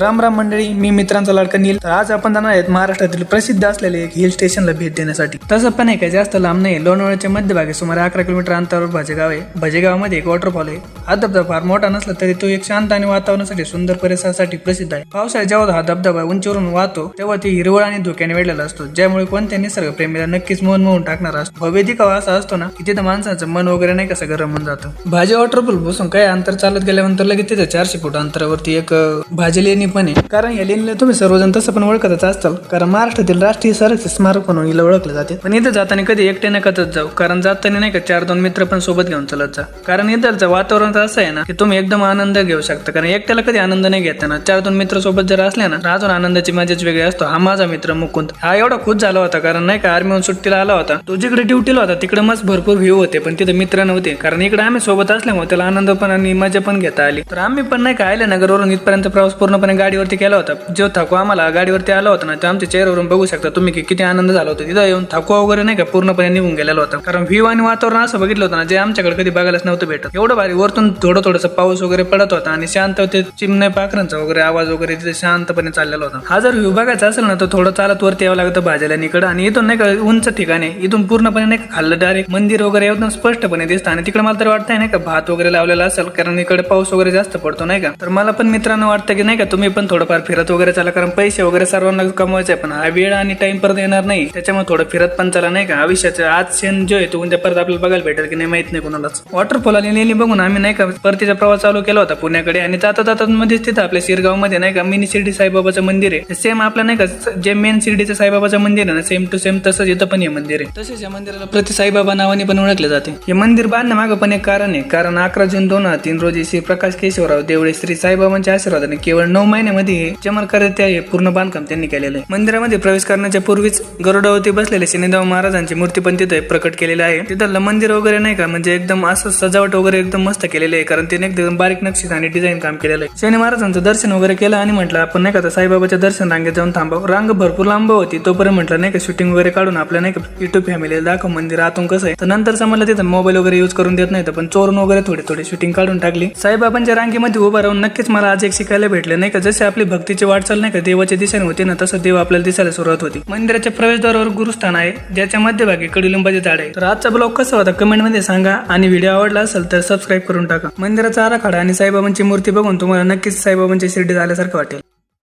राम राम मंडळी मी मित्रांचा लाडका नील. तर आज आपण जाणार आहेत महाराष्ट्रातील प्रसिद्ध असलेले एक हिल स्टेशनला भेट देण्यासाठी. तसं पण आहे काय जास्त लांब नाही लोणावळ्याच्या मध्यभागी सुमारे अकरा किलोमीटर अंतरावर भजेगाव आहे. भजेगावामध्ये एक वॉटरफॉल आहे. हा धबधबा फार मोठा नसला तरी तो एक शांत आणि वातावरणासाठी सुंदर परिसरासाठी प्रसिद्ध आहे. पावसाळ्यात जेव्हा हा धबधबा उंचीवरून वाहतो तेव्हा ते हिरवळ आणि धोक्याने वेढलेला असतो ज्यामुळे कोणत्या निसर्ग प्रेमीला नक्कीच मन मोहून टाकणार असतो. भव्य दिखावा असा असतो ना की तिथं माणसाचं मन वगैरे नाही कसं गरम होऊन जातं. भाजी वॉटरफॉल बसून काय अंतर चालत गेल्यानंतर लगेच तिथे चारशे फूट अंतरावरती एक भाजी लेणी पण आहे. कारण या लेणीला तुम्ही सर्वजण तसं पण ओळखतच असताल. कारण महाराष्ट्रातील राष्ट्रीय संरक्षित स्मारक म्हणून हिला ओळखलं जाते. पण इथं जाताना कधी एकटे नकतच जाऊ. कारण जाताना नाही का चार दोन मित्र पण सोबत घेऊन चालत जा. कारण इथलचं वातावरण असं आहे ना की तुम्ही एकदम आनंद घेऊ शकता. कारण एकट्याला कधी आनंद नाही घेताना चार दोन मित्र सोबत जर असले ना अजून आनंदाची मजाच वेगळी असतो. हा माझा मित्र मुकुंद. हा एवढा खुश झाला होता कारण नाही का आर्मीहून सुट्टीला आला होता. तो जिकडे ड्युटीला होता तिकडे मस्त भरपूर व्ह्यू होते. पण तिथे मित्र नव्हते. कारण इकडे आम्ही सोबत असल्यामुळे त्याला आनंद पण आणि मजा पण घेता आली. तर आम्ही पण नाही का आले नगरवरून इथपर्यंत प्रवास पूर्णपणे गाडीवरती केला होता. जो थकवा आम्हाला गाडीवरती आला होता ना तो आमच्या चेहऱ्यावरून बघू शकता. तुम्ही की किती आनंद झाला होता. तिथं येऊन थकवा वगैरे नाही का पूर्णपणे निघून गेलेला होता. कारण व्ह्यू आणि वातावरण असं बघितलं होतं ना जे आमच्याकडे कधी बघायलाच नव्हतं भेटत. एवढं भारी वरतून थोडं थोडंसं पाऊस वगैरे पडत होता आणि शांत ते चिमणे पाखरांचा वगैरे आवाज वगैरे तिथे शांतपणे चाललेला होता. हा जर व्ह्यू बघायचा असेल ना तर थोडं चालत वरती यावं लागतं भाज्याला इकडं आणि इथून नाही का उंच ठिकाणी इथून पूर्णपणे नाही का खाल्लं डायरेक्ट मंदिर वगैरे एकदम स्पष्टपणे दिसतं. आणि तिकडे मला तर वाटतंय नाही का भात वगैरे लावलेला असेल कारण इकडे पाऊस वगैरे जास्त पडतो नाही का. तर मला पण मित्रांनो वाटतं की नाही का तुम्ही पण थोडंफार फिरत वगैरे चला कारण पैसे वगैरे सर्वांना कमवायचे आहे पण हा वेळ आणि टाइम परत येणार नाही. त्याच्यामुळे थोडं फिरत पण चला नाही का? आयुष्याचं आज क्षण जो आहे तो उद्या परत आपल्याला बघायला भेटेल की नाही माहीत नाही कोणालाच. वॉटरफॉल आणि लेणी बघून आम्ही नाही का परतीचा प्रवास चालू केला होता पुण्याकडे आणि जाता जाता मध्येच तिथं आपल्या शिरगावमध्ये नाही का मिनी शिर्डी साईबाबाचं मंदिर आहे. सेम आपलं नाही का जे मेन शिर्डीचं साईबाबाचं मंदिर आहे ना सेम टू सेम तसंच इथं पण हे मंदिर आहे. तसेच या मंदिराला प्रति साईबाबा नावाने पण ओळखले जाते. हे मंदिर बांधण्यामागं पण एक कारण आहे. कारण अकरा जून दोन हजार तीन रोजी श्री प्रकाश केशवराव देवळे श्री साईबाबांच्या आशीर्वादाने केवळ नऊ महिन्यामध्ये हे हे पूर्ण बांधकाम त्यांनी केलेलं आहे. मंदिरामध्ये प्रवेश करण्याच्या पूर्वीच गरुडावरती बसलेले शनिदेव महाराजांची मूर्ती पण तिथे प्रकट केलेली आहे. तिथलं मंदिर वगैरे नाही का म्हणजे एकदम असं सजावट वगैरे एकदम मस्त केलेली आहे कारण तिने एकदम बारीक नक्षीत आणि डिझाईन काम केलेलं आहे. शनी महाराजांचं दर्शन वगैरे केलं आणि म्हटलं आपण नाही का साईबाबाच्या दर्शन रांगेत जाऊन थांबाव. रांग भरपूर लांब होती तोपर्यंत म्हटलं नाही का शूटिंग वगैरे काढून आपल्या नाही का युट्यूब फॅमिलीला दाखव मंदिर आतून कसं आहे. तर नंतर समजलं तिथं मोबाईल वगैरे यूज करून देत नाही तर पण चोरून वगैरे थोडी थोडी शूटिंग काढून टाकली. साईबाबांच्या रांगेमध्ये उभं राहून नक्कीच मला आज एक शिकायला भेटले नाही का जसे आपली भक्तीची वाटचाल नाही का देवाच्या दिशेने होती ना तसं देव आपल्याला दिसायला सुरुवात होती. मंदिराच्या प्रवेशद्वारावर गुरुस्थान आहे ज्याच्या मध्यभागी कडुलिंबाचे झाड आहे. तर आजचा ब्लॉग कसा होता कमेंटमध्ये सांगा. आणि व्हिडिओ आवडला असेल तर सबस्क्राईब करून टाका. मंदिराचा आराखडा आणि साईबाबांची मूर्ती बघून तुम्हाला नक्कीच साईबाबांची शिर्डी झाल्यासारखं वाटेल.